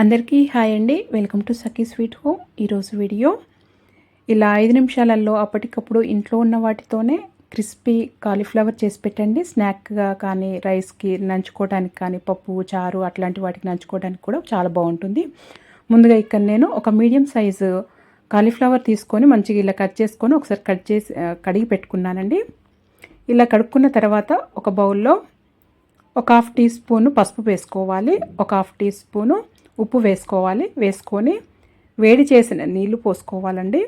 అందరికీ హాయ్ అండి. Welcome to Sakhi sweet home. ఈరోజు వీడియో ఇలా ఐదు నిమిషాలలో అప్పటికప్పుడు ఇంట్లో ఉన్న వాటితోనే క్రిస్పీ కాలీఫ్లవర్ చేసి పెట్టండి. స్నాక్గా కానీ రైస్కి నంచుకోవడానికి కానీ పప్పు చారు అట్లాంటి వాటికి నంచుకోవడానికి కూడా చాలా బాగుంటుంది. ముందుగా ఇక్కడ నేను ఒక మీడియం సైజు కాలీఫ్లవర్ తీసుకొని మంచిగా ఇలా కట్ చేసుకొని ఒకసారి కట్ చేసి కడిగి పెట్టుకున్నానండి. ఇలా కడుక్కున్న తర్వాత ఒక బౌల్లో ఒక హాఫ్ టీ స్పూను పసుపు వేసుకోవాలి. ఒక హాఫ్ టీ స్పూను ఉప్పు వేసుకోవాలి. వేసుకొని వేడి చేసిన నీళ్ళు పోసుకోవాలండి.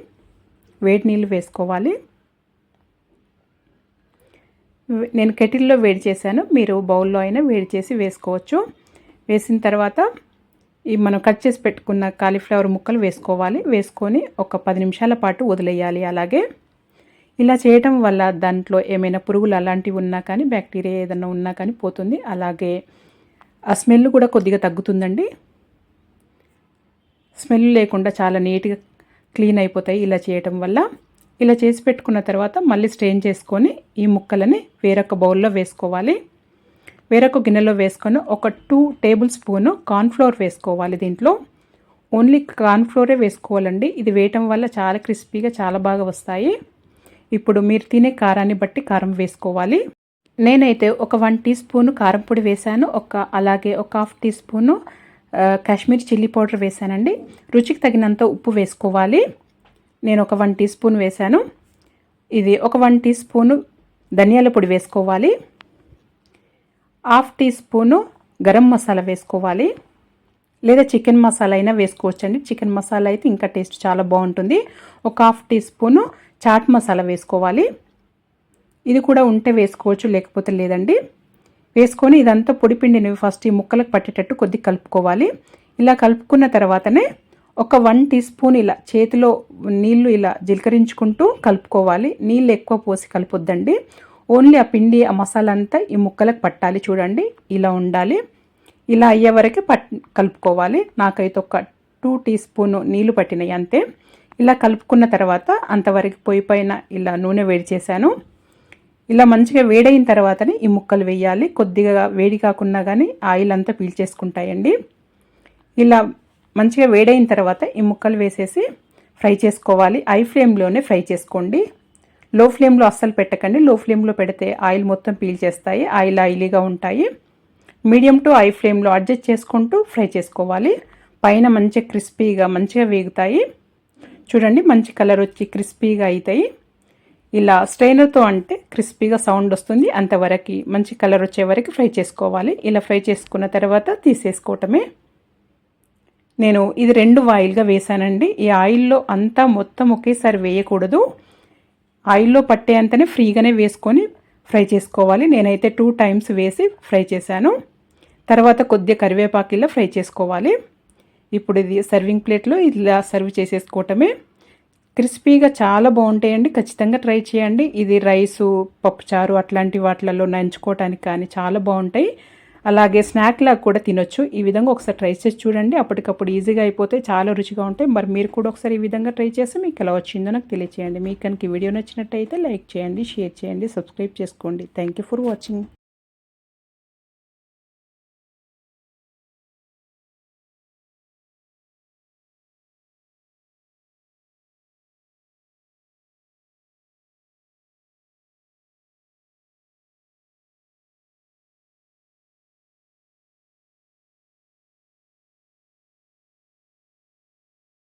వేడి నీళ్ళు వేసుకోవాలి. నేను కెటిల్లో వేడి చేశాను. మీరు బౌల్లో అయినా వేడి చేసి వేసుకోవచ్చు. వేసిన తర్వాత ఈ మనం కట్ చేసి పెట్టుకున్న కాలీఫ్లవర్ ముక్కలు వేసుకోవాలి. వేసుకొని ఒక పది నిమిషాల పాటు వదిలేయాలి అలాగే. ఇలా చేయటం వల్ల దాంట్లో ఏమైనా పురుగులు అలాంటివి ఉన్నా కానీ బ్యాక్టీరియా ఏదైనా ఉన్నా కానీ పోతుంది. అలాగే ఆ స్మెల్ కూడా కొద్దిగా తగ్గుతుందండి. స్మెల్ లేకుండా చాలా నీట్గా క్లీన్ అయిపోతాయి ఇలా చేయటం వల్ల. ఇలా చేసి పెట్టుకున్న తర్వాత మళ్ళీ స్ట్రెయిన్ చేసుకొని ఈ ముక్కలని వేరొక బౌల్లో వేసుకోవాలి. వేరొక గిన్నెలో వేసుకొని ఒక టూ టేబుల్ స్పూను కార్న్ఫ్లోర్ వేసుకోవాలి దీంట్లో. ఓన్లీ కార్న్ఫ్లోరే వేసుకోవాలండి. ఇది వేయటం వల్ల చాలా క్రిస్పీగా చాలా బాగా వస్తాయి. ఇప్పుడు మీరు తినే కారాన్ని బట్టి కారం వేసుకోవాలి. నేనైతే ఒక వన్ టీ స్పూను కారం పొడి వేశాను. ఒక అలాగే ఒక half teaspoon Kashmir chilli powder వేసానండి రుచికి తగినంత ఉప్పు వేసుకోవాలి. నేను ఒక వన్ టీ స్పూన్ వేసాను ఇది ఒక వన్ టీ స్పూను ధనియాల పొడి వేసుకోవాలి. Half teaspoon garam masala వేసుకోవాలి. లేదా చికెన్ మసాలా అయినా వేసుకోవచ్చండి. చికెన్ మసాలా అయితే ఇంకా టేస్ట్ చాలా బాగుంటుంది. ఒక half teaspoon chaat masala వేసుకోవాలి. ఇది కూడా ఉంటే వేసుకోవచ్చు లేకపోతే లేదండి. వేసుకొని ఇదంతా పొడిపిండిని ఫస్ట్ ఈ ముక్కలకు పట్టేటట్టు కొద్ది కలుపుకోవాలి. ఇలా కలుపుకున్న తర్వాతనే ఒక వన్ టీ స్పూన్ ఇలా చేతిలో నీళ్ళు ఇలా జిలకరించుకుంటూ కలుపుకోవాలి. నీళ్ళు ఎక్కువ పోసి కలుపొద్దండి. ఓన్లీ ఆ పిండి ఆ మసాలా అంతా ఈ ముక్కలకు పట్టాలి చూడండి. ఇలా ఉండాలి. ఇలా అయ్యే వరకే పట్ కలుపుకోవాలి. నాకైతే ఒక టూ టీ స్పూన్ నీళ్ళు పట్టినాయి అంతే. ఇలా కలుపుకున్న తర్వాత అంతవరకు పొయ్యి పైన ఇలా నూనె వేడి చేశాను. ఇలా మంచిగా వేడైన తర్వాతనే ఈ ముక్కలు వేయాలి. కొద్దిగా వేడి కాకుండా కానీ ఆయిల్ అంతా పీల్చేసుకుంటాయండి. ఇలా మంచిగా వేడైన తర్వాత ఈ ముక్కలు వేసేసి ఫ్రై చేసుకోవాలి. ఐ ఫ్లేమ్లోనే ఫ్రై చేసుకోండి. లో ఫ్లేమ్లో అస్సలు పెట్టకండి. లో ఫ్లేమ్లో పెడితే ఆయిల్ మొత్తం పీల్చేస్తాయి. ఆయిల్ ఆయిలీగా ఉంటాయి. మీడియం టు ఐ ఫ్లేమ్లో అడ్జస్ట్ చేసుకుంటూ ఫ్రై చేసుకోవాలి. పైన మంచిగా క్రిస్పీగా మంచిగా వేగుతాయి. చూడండి మంచి కలర్ వచ్చి క్రిస్పీగా అవుతాయి ఇలా స్ట్రైనర్తో అంటే క్రిస్పీగా సౌండ్ వస్తుంది అంతవరకు మంచి కలర్ వచ్చే వరకు ఫ్రై చేసుకోవాలి. ఇలా ఫ్రై చేసుకున్న తర్వాత తీసేసుకోవటమే. నేను ఇది రెండు ఆయిల్గా వేసానండి ఈ ఆయిల్లో అంతా మొత్తం ఒకేసారి వేయకూడదు. ఆయిల్లో పట్టేంతనే ఫ్రీగానే వేసుకొని ఫ్రై చేసుకోవాలి. నేనైతే టూ టైమ్స్ వేసి ఫ్రై చేశాను. తర్వాత కొద్దిగా కరివేపాకిల్లో ఫ్రై చేసుకోవాలి. ఇప్పుడు ఇది సర్వింగ్ ప్లేట్లో ఇలా సర్వ్ చేసేసుకోవటమే. క్రిస్పీగా చాలా బాగుంటాయండి. ఖచ్చితంగా ట్రై చేయండి. ఇది రైసు పప్పుచారు అట్లాంటి వాటిలలో నంచుకోవటానికి కానీ చాలా బాగుంటాయి. అలాగే స్నాక్లా కూడా తినొచ్చు. ఈ విధంగా ఒకసారి ట్రై చేసి చూడండి. అప్పటికప్పుడు ఈజీగా అయిపోతే చాలా రుచిగా ఉంటాయి. మరి మీరు కూడా ఒకసారి ఈ విధంగా ట్రై చేసి మీకు ఎలా వచ్చిందో నాకు తెలియచేయండి. మీకు కనుక వీడియో నచ్చినట్టయితే లైక్ చేయండి షేర్ చేయండి సబ్స్క్రైబ్ చేసుకోండి. Thank for watching